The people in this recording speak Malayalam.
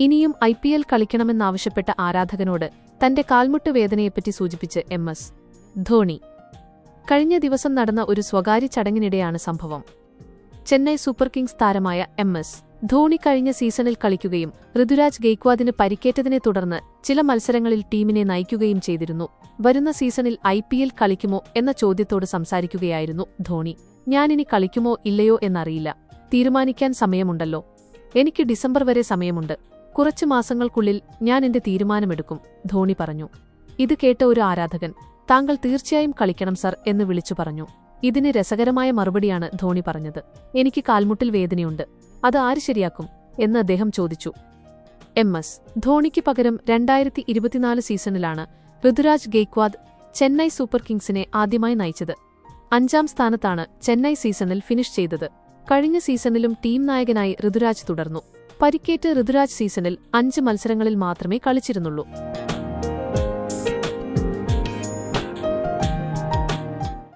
ഇനിയും ഐ പി എൽ കളിക്കണമെന്നാവശ്യപ്പെട്ട ആരാധകനോട് തന്റെ കാൽമുട്ട് വേദനയെപ്പറ്റി സൂചിപ്പിച്ച് എം എസ് ധോണി. കഴിഞ്ഞ ദിവസം നടന്ന ഒരു സ്വകാര്യ ചടങ്ങിനിടെയാണ് സംഭവം. ചെന്നൈ സൂപ്പർ കിങ്സ് താരമായ എം എസ് ധോണി കഴിഞ്ഞ സീസണിൽ കളിക്കുകയും ഋതുരാജ് ഗെയ്ക്വാദിന് പരിക്കേറ്റതിനെ തുടർന്ന് ചില മത്സരങ്ങളിൽ ടീമിനെ നയിക്കുകയും ചെയ്തിരുന്നു. വരുന്ന സീസണിൽ ഐ പി എൽ കളിക്കുമോ എന്ന ചോദ്യത്തോട് സംസാരിക്കുകയായിരുന്നു ധോണി. ഞാനിനി കളിക്കുമോ ഇല്ലയോ എന്നറിയില്ല. തീരുമാനിക്കാൻ സമയമുണ്ടല്ലോ. എനിക്ക് ഡിസംബർ വരെ സമയമുണ്ട്. കുറച്ചു മാസങ്ങൾക്കുള്ളിൽ ഞാൻ എന്റെ തീരുമാനമെടുക്കും ധോണി പറഞ്ഞു. ഇത് കേട്ട ഒരു ആരാധകൻ താങ്കൾ തീർച്ചയായും കളിക്കണം സർ എന്ന് വിളിച്ചു പറഞ്ഞു. ഇതിന് രസകരമായ മറുപടിയാണ് ധോണി പറഞ്ഞത്. എനിക്ക് കാൽമുട്ടിൽ വേദനയുണ്ട്. അത് ആര് ശരിയാക്കും? എന്ന് അദ്ദേഹം ചോദിച്ചു. എം. എസ്. ധോണിക്ക് പകരം രണ്ടായിരത്തി ഇരുപത്തിനാല് സീസണിലാണ് ഋതുരാജ് ഗെയ്ക്വാദ് ചെന്നൈ സൂപ്പർ കിങ്സിനെ ആദ്യമായി നയിച്ചത്. അഞ്ചാം സ്ഥാനത്താണ് ചെന്നൈ സീസണിൽ ഫിനിഷ് ചെയ്തത്. കഴിഞ്ഞ സീസണിലും ടീം നായകനായി ഋതുരാജ് തുടർന്നു. പരിക്കേറ്റ് ഋതുരാജ് സീസണിൽ അഞ്ച് മത്സരങ്ങളിൽ മാത്രമേ കളിച്ചിരുന്നുള്ളൂ